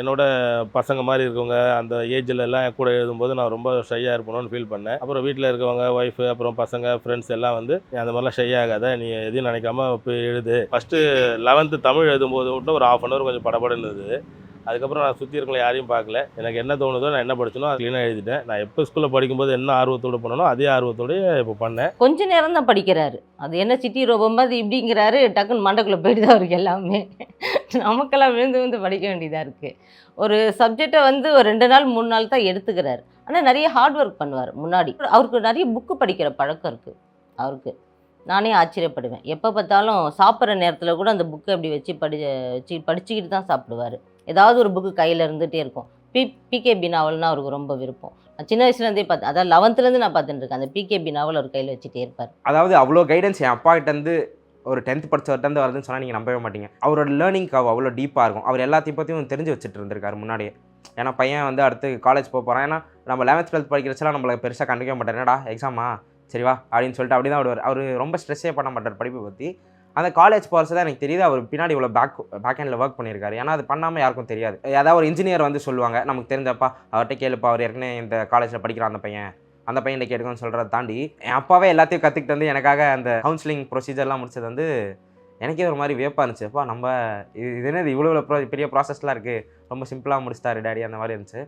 என்னோட பசங்க மாதிரி இருக்கவங்க அந்த ஏஜில் எல்லாம் என் கூட எழுதும்போது நான் ரொம்ப ஷையாக இருப்பணும்னு ஃபீல் பண்ணேன். அப்புறம் வீட்டில் இருக்கவங்க ஒய்ஃபு அப்புறம் பசங்க ஃப்ரெண்ட்ஸ் எல்லாம் வந்து அந்த மாதிரிலாம் ஷை ஆகாத நீ எதையும் நினைக்காம போய் எழுது. ஃபஸ்ட்டு லெவன்த்து தமிழ் எழுதும்போது மட்டும் ஒரு ஆஃப் அன் ஹவர் கொஞ்சம் படபடன்னு இருந்தது. அதுக்கப்புறம் நான் சுற்றி இருக்கவங்க யாரையும் பார்க்கல. எனக்கு என்ன தோணுதோ நான் என்ன படிச்சனோ அது க்ளீனாக எழுதிட்டேன். நான் எப்போ ஸ்கூலில் படிக்கும்போது என்ன ஆர்வத்தோடு பண்ணனோ அதே ஆர்வத்தோடய இப்போ பண்ணேன். கொஞ்ச நேரம் தான் படிக்கிறாரு. அது என்ன சிட்டி ரோபம் அது இப்படிங்கிறாரு டக்குன்னு மண்டக்குள்ளே போயிட்டு தான் எல்லாமே. நமக்கெல்லாம் விழுந்து விழுந்து படிக்க வேண்டியதாக இருக்குது ஒரு சப்ஜெக்டை வந்து ஒரு ரெண்டு நாள் மூணு நாள் தான் எடுத்துக்கிறாரு. ஆனால் நிறைய ஹார்ட் ஒர்க் பண்ணுவார் முன்னாடி. அவருக்கு நிறைய புக்கு படிக்கிற பழக்கம் இருக்குது அவருக்கு. நானே ஆச்சரியப்படுவேன். எப்போ பார்த்தாலும் சாப்பிட்ற நேரத்தில் கூட அந்த புக்கை அப்படி வச்சு படி வச்சு படிச்சுக்கிட்டு தான் சாப்பிடுவார். ஏதாவது ஒரு புக்கு கையில் இருந்துகிட்டே இருக்கும். பி பிகேபி நாவல்னால் அவருக்கு ரொம்ப விருப்பம். நான் சின்ன வயசுலேருந்தே பார்த்து அதாவது லெவன்த்துலேருந்து நான் பார்த்துட்டு இருக்கேன். அந்த பிகேபி நாவல் அவர் கையில் வச்சுட்டே இருப்பார். அதாவது அவ்வளோ கைடன்ஸ் என் அப்பா கிட்டேருந்து ஒரு டென்த் படிச்சவர்கிட்ட வருதுன்னு சொன்னால் நீங்கள் நம்பவே மாட்டீங்க. அவரோட லேர்னிங் கவ் அவ்வளோ டீப்பாக இருக்கும். அவர் எல்லாத்தையும் பற்றியும் தெரிஞ்சு வச்சுட்டு இருந்திருக்காரு முன்னாடியே. ஏன்னா பையன் வந்து அடுத்து காலேஜ் போக போகிறான் ஏன்னா நம்ம லெவன்த் டுவெல்த் படிக்கிறச்செல்லாம் நம்மளை பெருசாக கண்டுக்க மாட்டார். என்னடா எக்ஸாமா சரி வா அப்படின்னு சொல்லிட்டு அப்படி தான் விடுவார். அவர் ரொம்ப ஸ்ட்ரெஸ்ஸே பண்ண மாட்டார் படிப்பை பற்றி அந்த காலேஜ் போகிறது தான் எனக்கு தெரியுது. அவர் பின்னாடி இவ்வளோ பேக் பேக் ஹேண்டில் ஒர்க் பண்ணியிருக்காரு. ஏன்னா அது பண்ணாமல் யாருக்கும் தெரியாது. ஏதாவது ஒரு இன்ஜினியர் வந்து சொல்லுவாங்க நமக்கு தெரிஞ்சப்பா அவர்கிட்ட கேளுப்பா அவர் ஏற்கனவே இந்த காலேஜில் படிக்கிறான் அந்த பையன். அந்த பையன் கேட்டுக்கோன்னு சொல்கிறத தாண்டி என் அப்பாவே எல்லாத்தையும் கற்றுக்கிட்டு வந்து எனக்காக அந்த கவுன்சிலிங் ப்ரொசீஜர்லாம் முடிச்சது வந்து எனக்கே ஒரு மாதிரி வியப்பாக இருந்துச்சு. அப்பா நம்ம இது இது என்னது? இவ்வளோ ப்ரோ பெரிய ப்ராசஸ்லாம் இருக்குது ரொம்ப சிம்பிளாக முடிச்சிட்டாரு டேடி அந்த மாதிரி இருந்துச்சு.